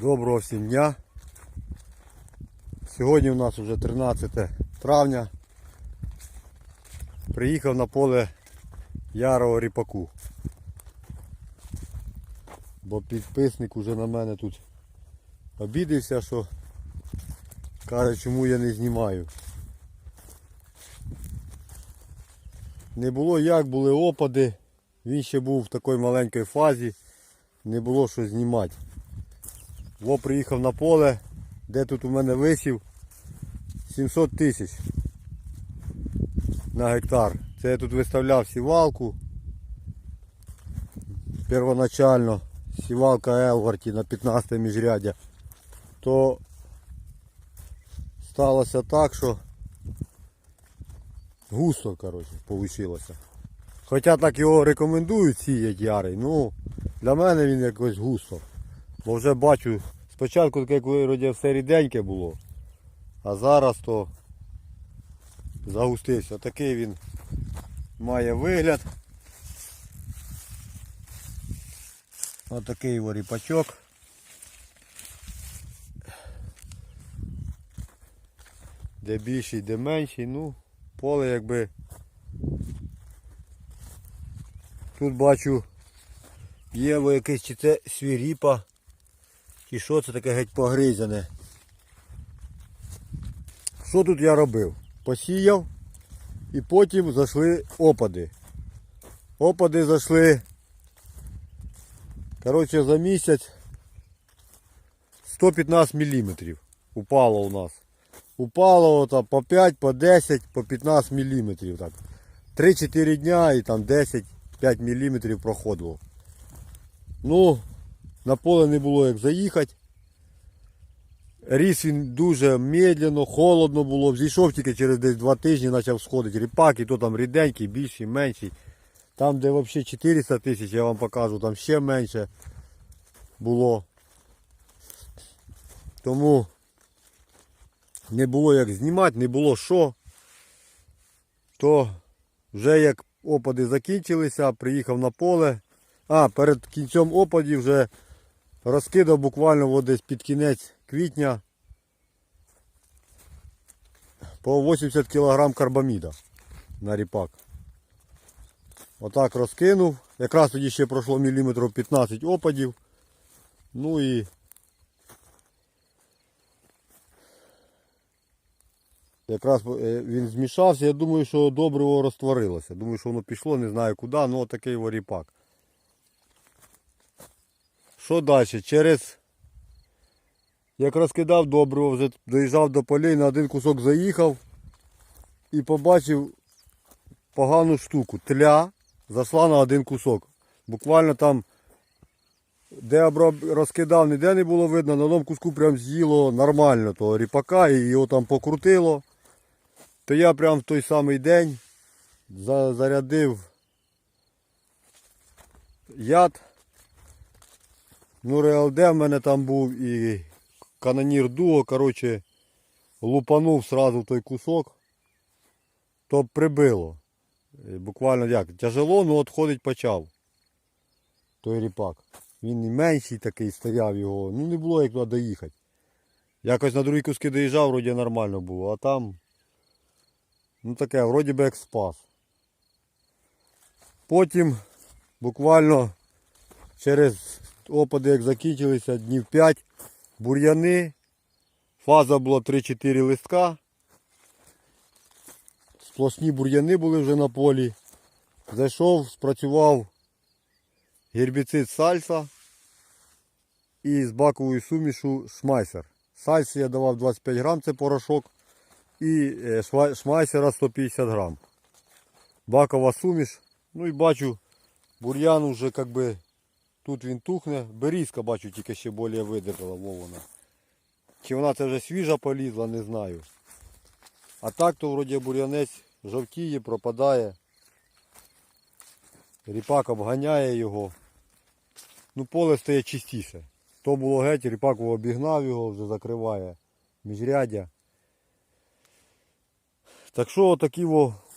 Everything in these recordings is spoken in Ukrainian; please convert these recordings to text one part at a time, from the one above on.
Доброго всім дня. Сьогодні у нас вже 13 травня. Приїхав на поле ярого ріпаку. Бо підписник уже на мене тут обідився, що каже, чому я не знімаю. Не було як, були опади. Він ще був в такій маленькій фазі, не було що знімати. Во приїхав на поле, де тут у мене висів 700 тисяч на гектар. Це я тут виставляв сівалку. Первоначально сівалка Елварті на 15 міжряддя. То сталося так, що густо, коротше, вийшло. Хоча так його рекомендують сіяти ярий, ну для мене він якось густо. Бо вже бачу, спочатку таке, коли вроді все ріденьке було, а зараз то загустився. Такий він має вигляд. Отакий його ріпачок. Де більший, де менший, ну, поле якби. Тут бачу є якесь чи це свіріпа. І що це таке геть погризане? Що тут я робив? Посіяв і потім зайшли опади. Опади зайшли. Коротше, за місяць 115 мм упало у нас. Упало ото по 5, по 10, по 15 мм. Так. 3-4 дня і там 10-5 мм проходило. Ну, на поле не було як заїхати. Ріс він дуже медленно, холодно було. Зійшов тільки через десь два тижні почав сходити ріпак, і то там ріденький, більший, менший. Там, де взагалі 400 тисяч, я вам покажу, там ще менше було. Тому не було як знімати, не було що. То вже як опади закінчилися, приїхав на поле. А, перед кінцем опадів вже розкидав буквально от десь під кінець квітня по 80 кг карбаміда на ріпак. Отак розкинув. Якраз тоді ще пройшло міліметрів 15 опадів. Ну і якраз е, він змішався. Я думаю, що добриво розтворилося. Думаю, що воно пішло, не знаю куди, ну отакий во ріпак. Що далі? Через як розкидав добриво, вже доїжджав до полей, на один кусок заїхав і побачив погану штуку. Тля зайшла на один кусок. Буквально там, де розкидав, ніде не було видно, на одному куску прям з'їло нормально того ріпака і його там покрутило. То я прям в той самий день зарядив яд. Ну, РЛД в мене там був і канонір дуо, коротше, лупанув сразу той кусок, то прибило. Буквально як, тяжело, ну от ходить почав. Той ріпак. Він і менший такий стояв його, ну не було як туди доїхати. Якось на другі куски доїжджав, вроді нормально було, а там, ну таке, вроді би як спас. Потім буквально через опади як закінчилися, днів 5, бур'яни, фаза була 3-4 листка. Сплошні бур'яни були вже на полі. Зайшов, спрацював гербіцид сальса і з баковою сумішу шмайсер. Сальсі я давав 25 грам, це порошок, і е, шмайсера 150 грам. Бакова суміш. Ну і бачу, бур'ян уже как би Тут він тухне. Берізка, бачу, тільки ще більше видержала вована. Чи вона це вже свіжа полізла, не знаю. А так то вроді бур'янець жовтіє, пропадає. Ріпак обганяє його. Ну поле стає чистіше. То було геть, ріпак обігнав його, вже закриває міжряддя. Так що такі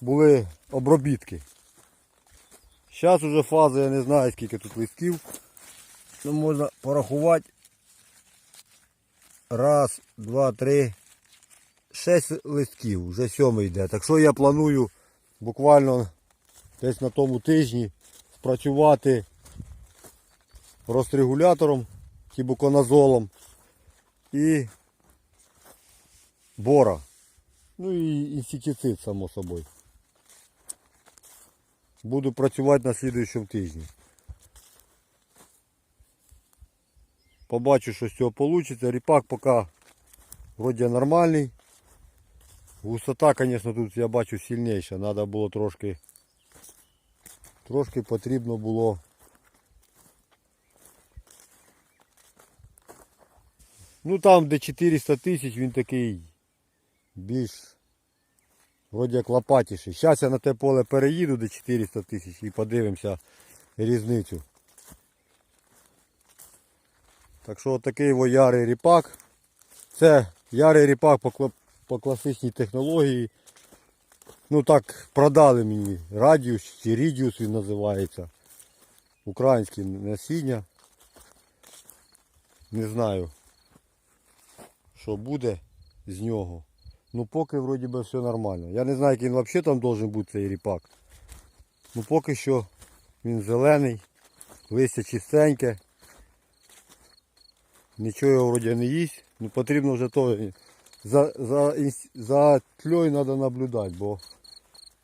були обробітки. Зараз уже фаза, я не знаю скільки тут листків. Ну, можна порахувати. Раз, два, три. Шесть листків, вже сьомий йде. Так що я планую буквально десь на тому тижні спрацювати розрегулятором, тібуконазолом і бора. Ну і інсектицид, само собою. Буду працювати на слідуючому тижні. Побачу, що з цього вийде. Ріпак поки вроді нормальний. Гусота, звісно, тут я бачу сильніша. Треба було трошки. Трошки потрібно було. Ну там, де 400 тисяч, він такий більш вроді як лопатіший. Зараз я на те поле переїду, де 400 тисяч і подивимося різницю. Так що такий во ярий ріпак. Це ярий ріпак по, по класичній технології. Ну так продали мені радіус чи рідіус він називається. Українське насіння. Не знаю, що буде з нього. Ну поки вроді би все нормально. Я не знаю, який він взагалі там должен бути цей ріпак. Ну поки що він зелений, листя чистеньке. Нічого його вроді не їсть. Ну потрібно вже то за, за, за тльою треба наблюдати, бо,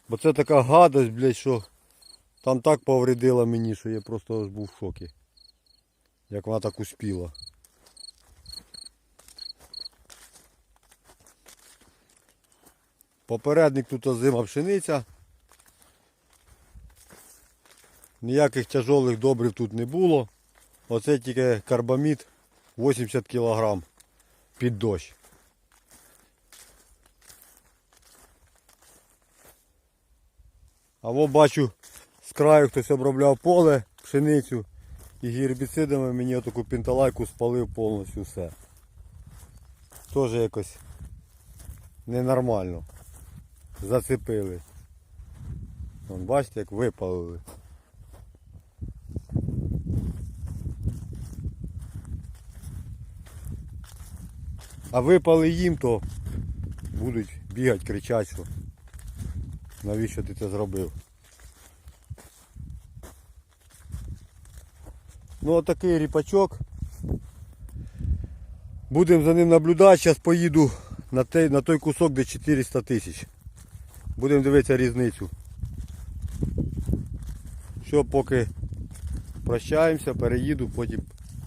бо це така гадость, блядь, що там так повредила мені, що я просто аж був в шокі. Як вона так успіла. Попередник тут озима пшениця. Ніяких тяжолих добрив тут не було. Оце тільки карбамід 80 кг під дощ. А во бачу з краю хтось обробляв поле, пшеницю і гербіцидами мені отаку пінталайку спалив повністю все. Теж якось ненормально. Зацепили. Вон, бачите, як випалили. А випали їм, то будуть бігати, кричати, що навіщо ти це зробив. Ну отакий ріпачок. Будемо за ним наблюдати. Зараз поїду на той, на той кусок, де 400 тисяч. Будемо дивитися різницю. Що поки прощаємося, переїду, потім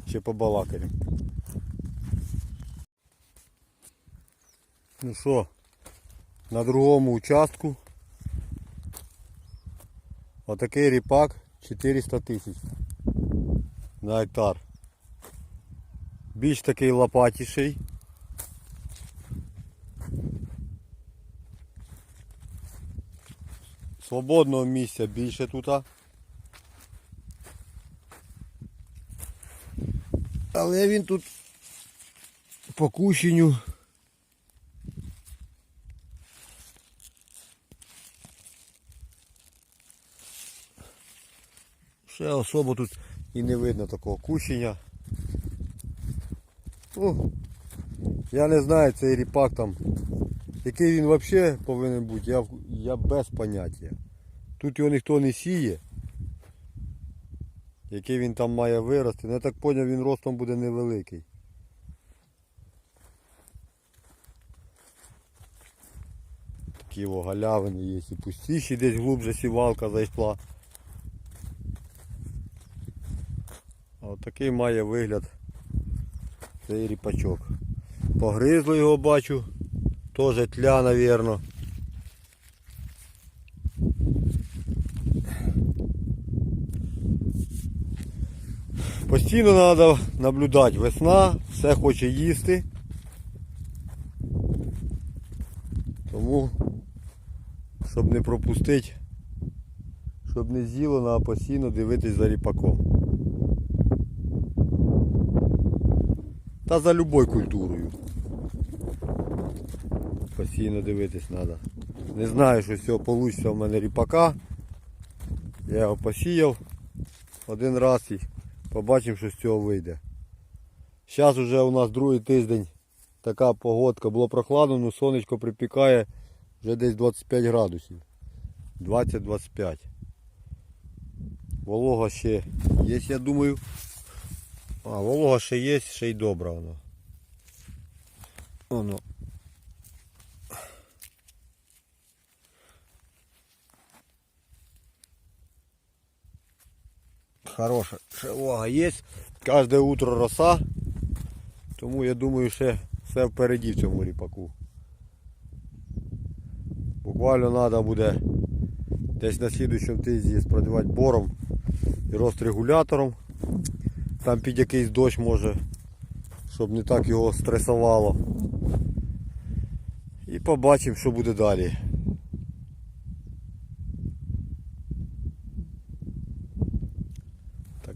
ще побалакаємо. Ну що, на другому участку отакий ріпак 400 тисяч на гектар. Більш такий лопатіший. Свободного місця більше тут. Але він тут по кущенню Ще особо тут і не видно такого кущення. Ну, я не знаю цей ріпак там. Який він взагалі повинен бути, я, я без поняття. Тут його ніхто не сіє. Який він там має вирости. Ну, я так зрозумів, він ростом буде невеликий. Такі о, галявини є і пустіші, десь глубже сівалка зайшла. От такий має вигляд цей ріпачок. Погризло його бачу. Теж тля, навірно. Постійно треба наблюдати. Весна, все хоче їсти. Тому, щоб не пропустити, щоб не з'їло, треба постійно дивитись за ріпаком. Та за любою культурою. Постійно дивитись треба. Не знаю, що з цього вийде в мене ріпака. Я його посіяв один раз і побачимо, що з цього вийде. Зараз вже у нас другий тиждень така погодка. Було прохладно, ну сонечко припікає вже десь 25 градусів. 20-25. Волога ще є, я думаю. А, волога ще є, ще й добра воно. Воно. Хороша ще волога є. Кожне утро роса. Тому я думаю, ще все впереді в цьому ріпаку. Буквально треба буде десь на слідуючому тижні спрацювати бором і розрегулятором. Там під якийсь дощ може, щоб не так його стресувало. І побачимо, що буде далі.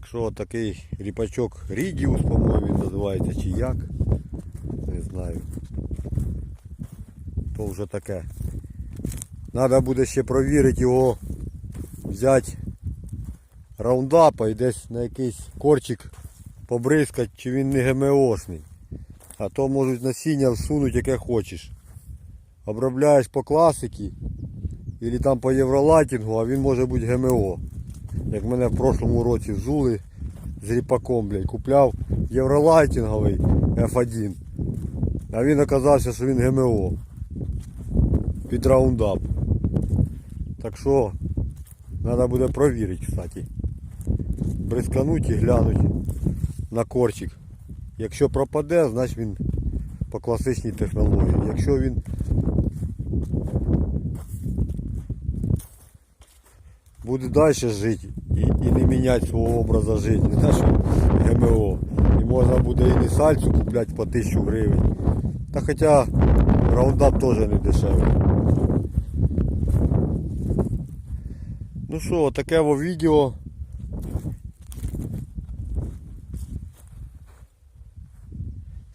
Так що такий ріпачок Рідіус, по-моєму, він називається чи як. Не знаю. То вже таке. Треба буде ще провірити його, взяти раундапа і десь на якийсь корчик побризкати, чи він не ГМОшний. А то можуть насіння всунути яке хочеш. Обробляєш по класиці, або там по євролайтінгу, а він може бути ГМО. Як мене в прошлому році взули з ріпаком, блядь, купляв євролайтінговий F1. А він оказався, що він ГМО. Під раундап. Так що треба буде провірити, кстати. Бризкануть і глянуть на корчик. Якщо пропаде, значить він по класичній технології. Якщо він буде далі жити і, і не міняти свого образу життя, не те, ГМО. І можна буде і не сальцю купляти по 1000 гривень. Та хоча раундап теж не дешевий. Ну що, таке во відео.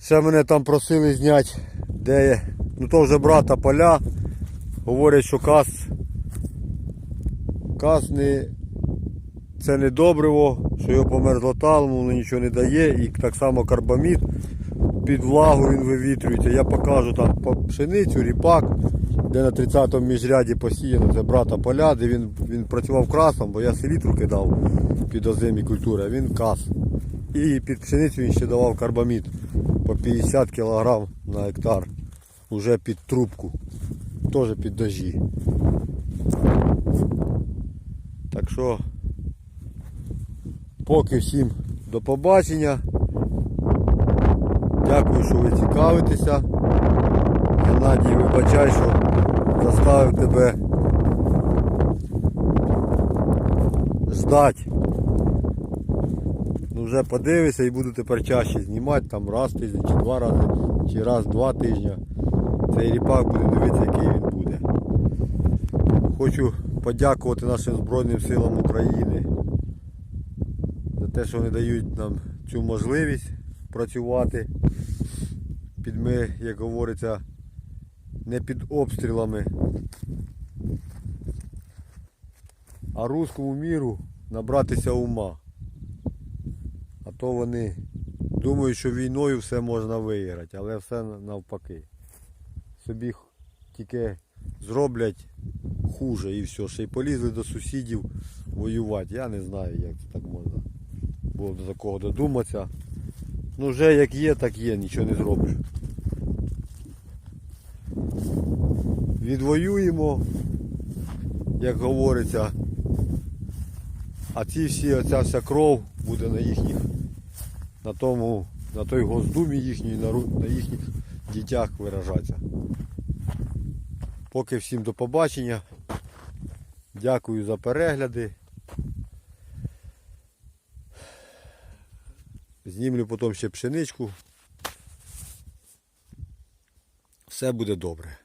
Ще мене там просили зняти, де є. Ну то вже брата поля. Говорять, що каз. Каз не. Це не добриво, що його по мерзлоталу, воно нічого не дає. І так само карбамід під влагу він вивітрюється. Я покажу там пшеницю, ріпак, де на 30-му міжряді посіяно, це брата поля, де він, він працював красом, бо я селітру кидав під озимі культури, він кас. І під пшеницю він ще давав карбамід по 50 кг на гектар. Уже під трубку. Теж під дожі. Так що поки всім до побачення. Дякую, що ви цікавитеся. Геннадій, вибачай, що заставив тебе ждати. Ну вже подивися і буду тепер чаще знімати, там раз тиждень, чи два рази, чи раз-два тижні. Цей ріпак буде дивитися, який він буде. Хочу подякувати нашим Збройним силам України за те, що вони дають нам цю можливість працювати під ми, як говориться, не під обстрілами. А руському міру набратися ума. А то вони думають, що війною все можна виграти, але все навпаки. Собі тільки зроблять хуже і все. Ще й полізли до сусідів воювати. Я не знаю, як це так можна. Було до такого додуматися. Ну вже як є, так є, нічого не зробиш. Відвоюємо, як говориться. А ці всі, оця вся кров буде на їхніх, на тому, на той госдумі їхній, на їхніх дітях виражатися. Поки всім до побачення. Дякую за перегляди. Знімлю потім ще пшеничку. Все буде добре.